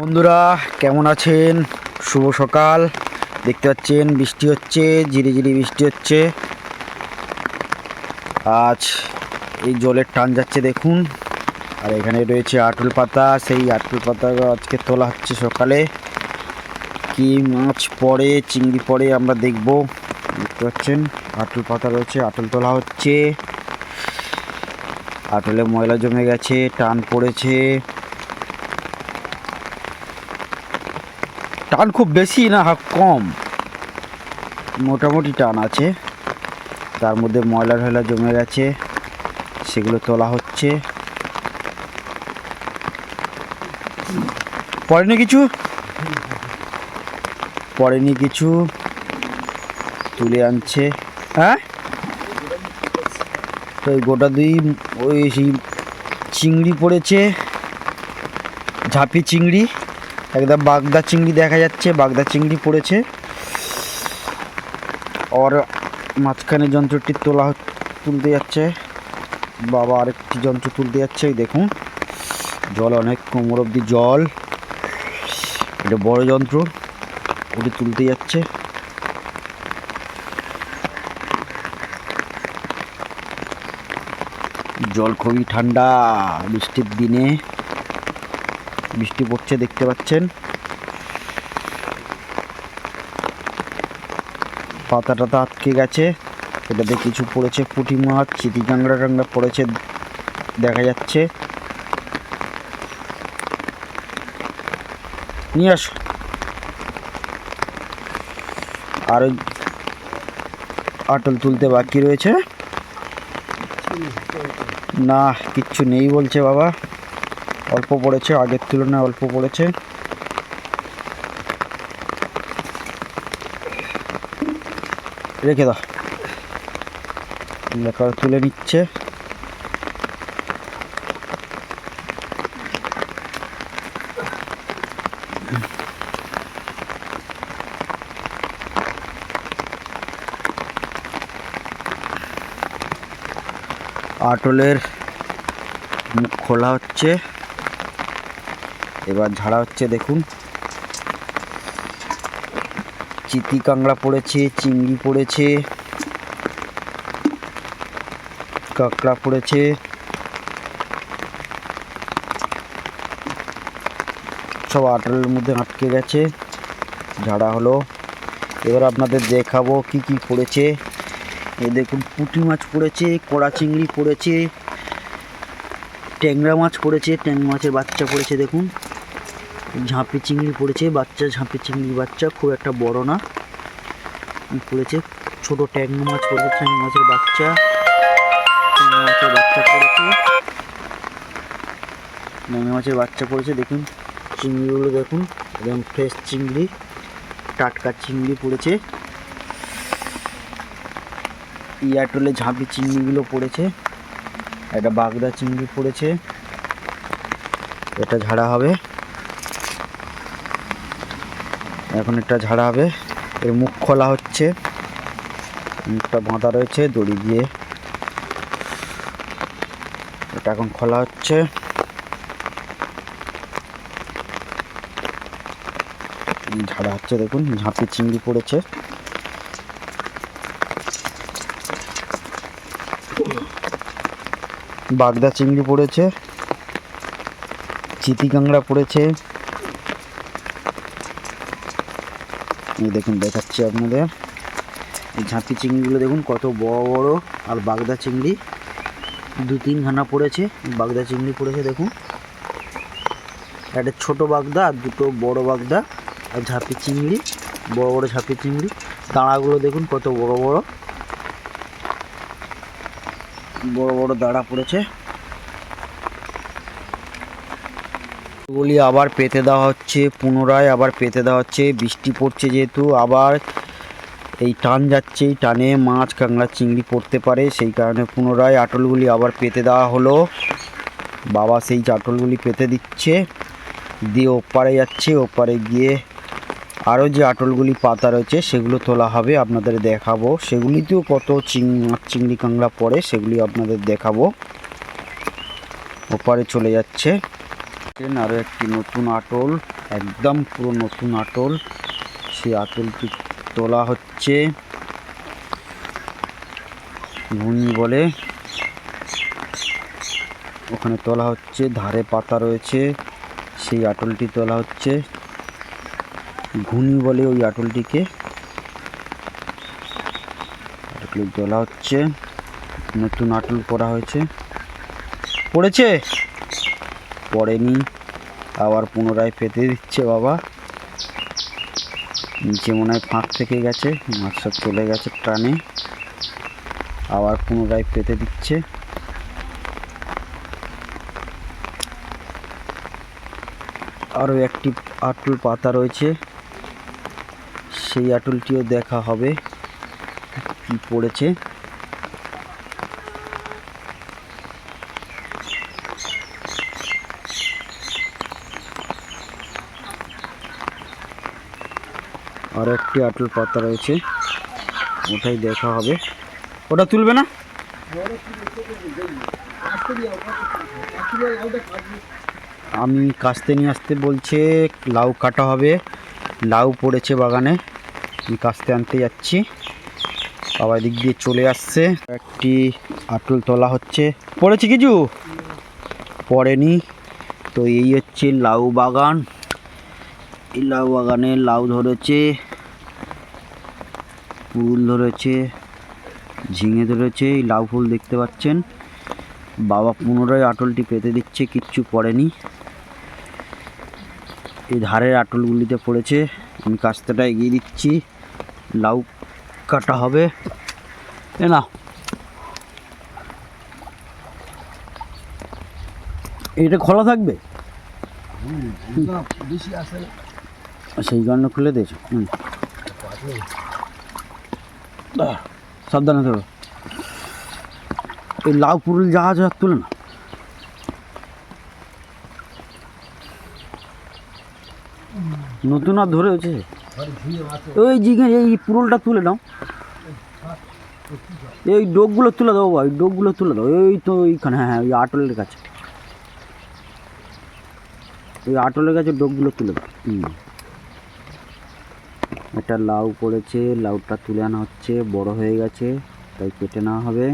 বন্ধুরা, কেমন আছেন? শুভ সকাল। দেখতে পাচ্ছেন, বৃষ্টি হচ্ছে ঝিরি ঝিরি বৃষ্টি হচ্ছে। আজ এই জলের টান যাচ্ছে, দেখুন। আর এখানে রয়েছে আটুল পাতা। সেই আটুল পাতা আজকে তোলা হচ্ছে সকালে। কি মাছ পড়ে, চিংড়ি পড়ে, আমরা দেখব। দেখতে পাচ্ছেন, আটুল পাতা রয়েছে, আটুল তোলা হচ্ছে। আটলে ময়লা জমে গেছে, টান পড়েছে। টান খুব বেশি না কম। মোটামুটি টান আছে। তার মধ্যে ময়লা ঢয়লা জমে গেছে। সেগুলো তোলা হচ্ছে। পড়েনি কিছু? পড়েনি কিছু। তুলে আনছে। হ্যাঁ? তো গোটা দুই, ওই সেই চিংড়ি পড়েছে। ঝাঁপি চিংড়ি। একদম বাগদা চিংড়ি দেখা যাচ্ছে, বাগদা চিংড়ি পড়েছে। আর মাঝখানে যন্ত্রটি তোলা তুলতে যাচ্ছে। বাবা আরেকটি যন্ত্র তুলতে যাচ্ছে দেখুন। জল অনেক কোমর অব্দি জল। এটা বড় যন্ত্র, ওটি তুলতে যাচ্ছে। জল খুবই ঠান্ডা, বৃষ্টির দিনে। বৃষ্টি পড়ছে, দেখতে পাচ্ছেন। পাতা টাতা আটকে গেছে। এটাতে কিছু পড়েছে পুঁটি মাছ চিতি কাংড়া টাংড়া পড়েছে, দেখা যাচ্ছে। নিয়ে আসো। আর ওই আটল তুলতে বাকি রয়েছে? না, কিচ্ছু নেই বলছে বাবা। অল্প পড়েছে, আগের তুলনায় অল্প পড়েছে। রেখে দাও। লেখা তুলে নিচ্ছে। আটলের মুখ খোলা হচ্ছে। এবার ঝাড়া হচ্ছে, দেখুন। চিতি কাংড়া পড়েছে, চিংড়ি পড়েছে, কাঁকড়া পড়েছে। সব আটলের মধ্যে আটকে গেছে, ঝাড়া হলো। এবার আপনাদের দেখাবো কি কি পড়েছে। এই দেখুন, পুঁটি মাছ পড়েছে, কড়া চিংড়ি পড়েছে, ট্যাংরা মাছ পড়েছে ট্যাং মাছের বাচ্চা পড়েছে, দেখুন। ঝাঁপি চিংড়ি পড়েছে, বাচ্চা ঝাঁপি চিংড়ি বাচ্চা, খুব একটা বড় না। পড়েছে, ছোট ট্যাং মাছ পড়েছে ট্যাং মাছের বাচ্চা ট্যাং মাছের বাচ্চা পড়েছে। ট্যাং মাছের বাচ্চা পড়েছে, দেখুন, চিংড়িগুলো দেখুন, একদম ফ্রেশ চিংড়ি, টাটকা চিংড়ি পড়েছে। ইয়ারটোলে ঝাঁপি চিংড়িগুলো পড়েছে, একটা বাগদা চিংড়ি পড়েছে, এটা ঝাড়া হবে। এখন এটা ঝাড়া হবে। এর মুখ খোলা হচ্ছে। মুখটা বাঁধা রয়েছে দড়ি দিয়ে। এটা এখন খোলা হচ্ছে। ঝাড়া হচ্ছে দেখুন, ঝাঁপি চিংড়ি পড়েছে। বাগদা চিংড়ি পড়েছে। চিতি কাংড়া পড়েছে। এই দেখুন, দেখাচ্ছি আপনাদের। এই ঝাঁপি চিংড়িগুলো দেখুন, কত বড় বড়। আর বাগদা চিংড়ি, দু তিন খানা পড়েছে। বাগদা চিংড়ি পড়েছে, দেখুন। একটা ছোট বাগদা আর দুটো বড় বাগদা আর ঝাঁপি চিংড়ি, বড় বড় ঝাঁপি চিংড়ি। দাঁড়াগুলো দেখুন, কত বড় বড়। বড় বড় দাঁড়া পড়েছে। গুলি আবার পেতে দেওয়া হচ্ছে, পুনরায় আবার পেতে দেওয়া হচ্ছে। বৃষ্টি পড়ছে যেহেতু, আবার এই টান যাচ্ছে, এই টানে মাছ, কাঁকড়া, চিংড়ি পড়তে পারে। সেই কারণে পুনরায় আটলগুলি আবার পেতে দেওয়া হলো। বাবা সেই আটলগুলি পেতে দিচ্ছে। দিয়ে ওপারে যাচ্ছে, ওপারে গিয়ে আরও যে আটলগুলি পাতা রয়েছে, সেগুলো তোলা হবে, আপনাদের দেখাবো। সেগুলিতেও কত চিং, মাছ, চিংড়ি, কাঁকড়া পড়ে, সেগুলি আপনাদের দেখাবো। ওপারে চলে যাচ্ছে। আরও একটি নতুন আটল, একদম পুরো নতুন আটল। সেই আটলটি তোলা হচ্ছে ঘুনি বলে। ওখানে তোলা হচ্ছে, ধারে পাতা রয়েছে, সেই আটলটি তোলা হচ্ছে। ঘুনি বলে ওই আটলটিকে। আটলটি তোলা হচ্ছে, নতুন আটল করা হয়েছে। পড়েছে? পড়েনি। আবার পুনরায় পেতে দিচ্ছে বাবা। নিচে মনে হয় ফাঁক থেকে গেছে, মাছ সব চলে গেছে টানে। আবার পুনরায় পেতে দিচ্ছে। আরও একটি আটল পাতা রয়েছে। সেই আটুলটিও দেখা হবে, কি পড়েছে। আর একটি আটল পাতা রয়েছে। ওটাই দেখা হবে। ওটা তুলবে না? আমি কাস্তে নিয়ে আসতে বলছে লাউ কাটা হবে। লাউ পড়েছে বাগানে। আমি কাস্তে আনতে যাচ্ছি। আবার দিক দিয়ে চলে আসছে। একটি আটল তোলা হচ্ছে। পড়েছে কিছু? পড়েনি। তো এই হচ্ছে লাউ বাগান। এই লাউ বাগানে লাউ ধরেছে। ফুল ধরেছে ঝিঙে ধরেছে এই লাউ ফুল দেখতে পাচ্ছেন। বাবা পুনরায় আটলটি পেতে দিচ্ছে কিচ্ছু পড়েনি। এই ধারের আটলগুলিতে পড়েছে আমি কাস্তেটা এগিয়ে দিচ্ছি লাউ কাটা হবে। এ না। এটা খোলা থাকবে? সেই জন্য খুলে দিয়েছ। হুম। সাবধানে ধরো এই লাউ পুরুল জাহাজ হাত তুলে না। নতুন আর ধরে ধরেছে ওই জিগে এই পুরুলটা তুলে নাও। এই ডোকগুলো তুলে দাও ভাই ডোকগুলো তুলে দাও। এই তো এইখানে হ্যাঁ হ্যাঁ ওই আটলের কাছে। ওই আটলের কাছে ডোকগুলো তুলে দাও। হুম। একটা লাউ পড়েছে লাউটা তুলে আনা হচ্ছে বড় হয়ে গেছে তাই কেটে নেওয়া হবে।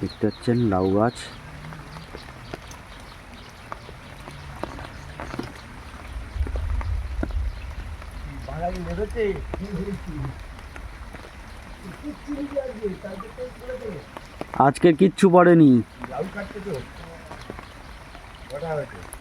দেখতে পাচ্ছেন লাউ গাছ। আজকে কিচ্ছু পড়েনি। লাউ কাটতে তো। কটা হয়েছে?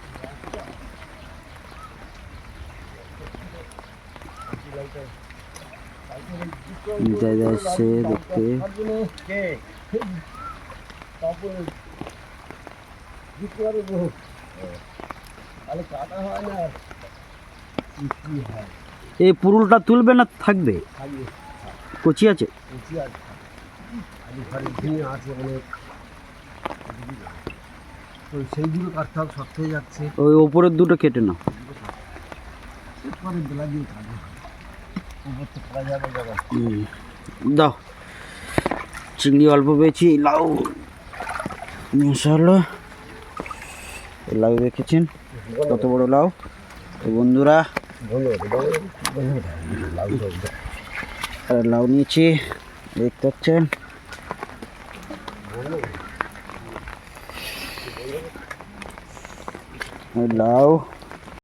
এই পুরুলটা তুলবে না থাকবে? কচি আছে? সেইগুলো কাটতে হবে হয়ে যাচ্ছে ওই ওপরের দুটো কেটে না উপর তো করা যাবে যাবে হুম, দাও। চিংড়ি অল্প পেয়েছি, লাউ। মশালো লাউ দেখেছেন কত বড় লাউ? তো বন্ধুরা লাউ নিয়েছি, দেখতে পাচ্ছেন। লাউ।